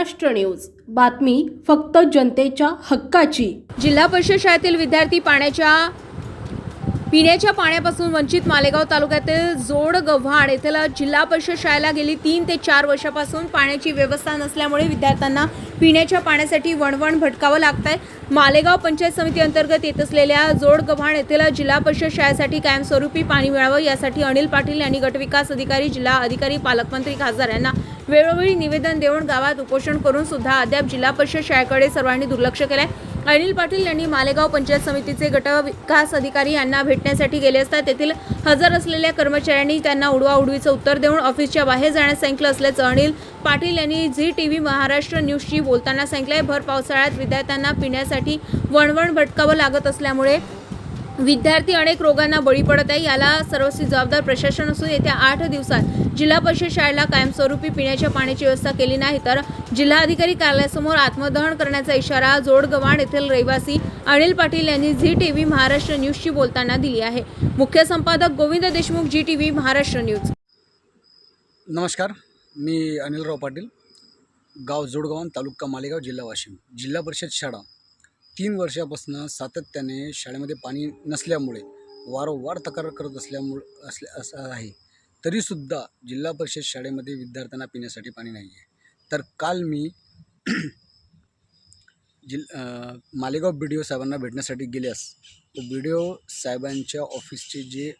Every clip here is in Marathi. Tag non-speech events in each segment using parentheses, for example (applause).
महाराष्ट्र न्यूज. बातमी फक्त जनतेच्या हक्काची. जिल्हा परिषद शाळेतील विद्यार्थी पाण्याच्या पिण्याच्या पाण्यापासून वंचित मालेगाव तालुक्यातील जोड गव्हाण येथील जिल्हा परिषद शाळेला गेली तीन ते चार वर्षापासून पाण्याची व्यवस्था नसल्यामुळे विद्यार्थ्यांना पिण्याच्या पाण्यासाठी वणवण भटकावं लागत आहे मालेगाव पंचायत समिती अंतर्गत येत असलेल्या जोड गव्हाण येथील जिल्हा परिषद शाळेसाठी कायमस्वरूपी पाणी मिळावं यासाठी अनिल पाटील यांनी गटविकास अधिकारी जिल्हा अधिकारी पालकमंत्री खासदार यांना वेळोवेळी निवेदन देऊन गावात उपोषण करून सुद्धा अद्याप जिल्हा परिषद शाळेकडे सर्वांनी दुर्लक्ष केलंय. अनिल पाटील यांनी मालेगाव पंचायत समितीचे गट विकास अधिकारी यांना भेटण्यासाठी गेले असता तेथील हजर असलेल्या कर्मचाऱ्यांनी त्यांना उडवा उडवीचं उत्तर देऊन ऑफिसच्या बाहेर जाण्यास सांगितलं असल्याचं अनिल पाटील यांनी झी टी व्ही महाराष्ट्र न्यूजशी बोलताना सांगितलंय. भर पावसाळ्यात विद्यार्थ्यांना पिण्यासाठी वणवण भटकावं लागत असल्यामुळे विद्यार्थी अनेक रोगांना बळी पडत आहे. याला सर्वस्वी जबाबदार प्रशासन असून येत्या आठ दिवसात जिल्हा परिषद शाळेला कायमस्वरूपी पिण्याच्या पाण्याची व्यवस्था केली नाही. तर जिल्हाधिकारी कार्यालयासमोर आत्मदहन करण्याचा इशारा जोडगव्हाण येथील रहिवासी अनिल पाटील यांनी झी टी व्ही महाराष्ट्र न्यूजशी बोलताना दिली आहे. मुख्य संपादक Govind Deshmukh Zee T V Maharashtra news. नमस्कार. मी अनिलराव पाटील गाव जोडगव्हाण तालुका मालेगाव जिल्हा वाशिम. जिल्हा परिषद शाळा. तीन वर्षापासून सातत्याने शाळेमध्ये पाणी नसल्यामुळे वारंवार तक्रार करत असल्यामुळे असल्या असं आहे. तरीसुद्धा जिल्हा परिषद शाळेमध्ये विद्यार्थ्यांना पिण्यासाठी पाणी नाही आहे तर काल मी (clears throat) जिल मालेगाव बी डी ओ साहेबांना भेटण्यासाठी गेल्यास बी डी ओ साहेबांच्या ऑफिसचे जे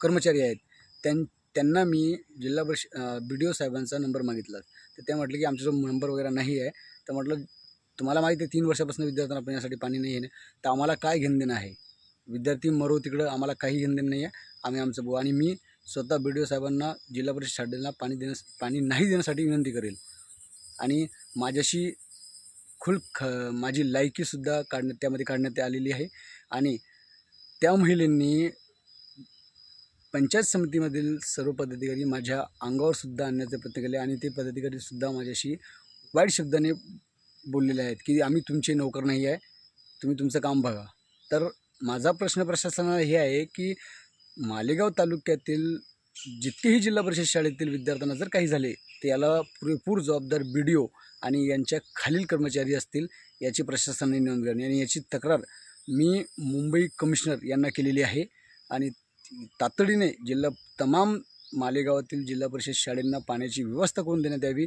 कर्मचारी आहेत त्यां त्यांना मी जिल्हा परिषद बी डी ओ साहेबांचा नंबर मागितला. तर ते म्हटलं की आमच्याजवळ नंबर वगैरे नाही आहे तर म्हटलं तुम्हाला माहिती आहे तीन वर्षापासून विद्यार्थ्यांना पिण्यासाठी पाणी नाही आहे तर आम्हाला काय घेणं देणं आहे? विद्यार्थी मरो तिकडं आम्हाला काही घेणं देणं नाही आहे. आम्ही आमचं बघू. आणि मी स्वतः बी डी ओ साहेबांना जिल्हा परिषद शाळेला पाणी देण्यास पाणी नाही देण्यासाठी विनंती करेल. आणि माझ्याशी खुल ख माझी लायकीसुद्धा काढण्यात त्यामध्ये काढण्यात आलेली आहे. आणि त्या महिलेंनी पंचायत समितीमधील सर्व पदाधिकारी माझ्या अंगावरसुद्धा आणण्याचा प्रयत्न केले. आणि ते पदाधिकारीसुद्धा माझ्याशी वाईट शब्दाने बोललेले आहेत की आम्ही तुमचे नोकर नाही आहे तुम्ही तुमचं काम बघा. तर माझा प्रश्न प्रशासनाला हे आहे की मालेगाव तालुक्यातील जितकेही जिल्हा परिषद शाळेतील विद्यार्थ्यांना जर काही झाले तर याला पुरेपूर जबाबदार बी डी ओ आणि यांच्या खालील कर्मचारी असतील याची प्रशासनाने नोंद करणे आणि याची तक्रार मी मुंबई कमिशनर यांना केलेली आहे. आणि तातडीने जिल्हा तमाम मालेगावातील जिल्हा परिषद शाळेंना पाण्याची व्यवस्था करून देण्यात यावी.